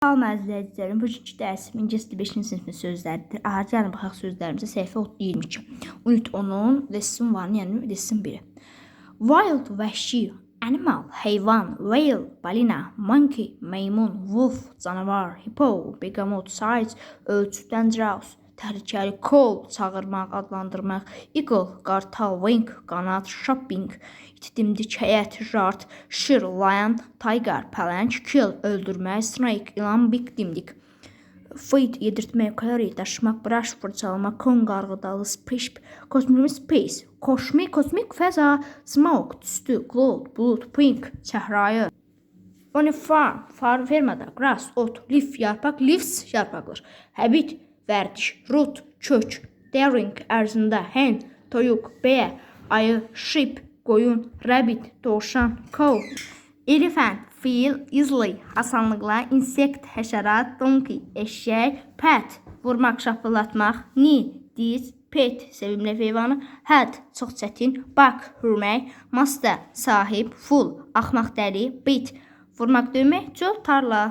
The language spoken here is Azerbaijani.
Salam əzizlərim, bugünkü dərsim ingilis dili 5-ci sinifin sözləridir. Aha, gəlin baxaq sözlərimizə səhifə 22. Unit 10-un lesson 1, yəni lesson 1. Wild vəhşi, animal, heyvan, whale, balina, monkey, meymun, wolf, canavar, hippo, begamot, size, ölçüdən draus, təhlükəli, call, çağırmaq, adlandırmaq, eagle, qartal, wing, qanad, shopping, it dimdik, həyət, jart, şir, lion, tiger, pələng, kill, öldürmək, snake, ilan, big, dimdik. Feed, yedirtmək, calorie, daşımaq, brush, fırçalamaq, con, qarğıdalı, splish, kosmik space, kosmik, kosmik fəza, smoke, tüstü, cloud, bulut, pink, səhrayı. On a farm, farm fermada, grass, ot, leaf, yarpaq, leaves, yarpaqlar. Habit, vərdiş, root, kök, daring, ərzində, hen, toyuq, bear, ayı, sheep, qoyun, rabbit, dovşan, cow. Elephant, fil, easily, asanlıqla, insect, həşərat, donkey, eşək, pet, vurmaq, şapılatmaq, knee, diz, pet, sevimli heyvanı, hat, çox çətin, buck, hürmək, master, sahib, full, axmaq dəri, bit, vurmaq döymək, çöl, tarla.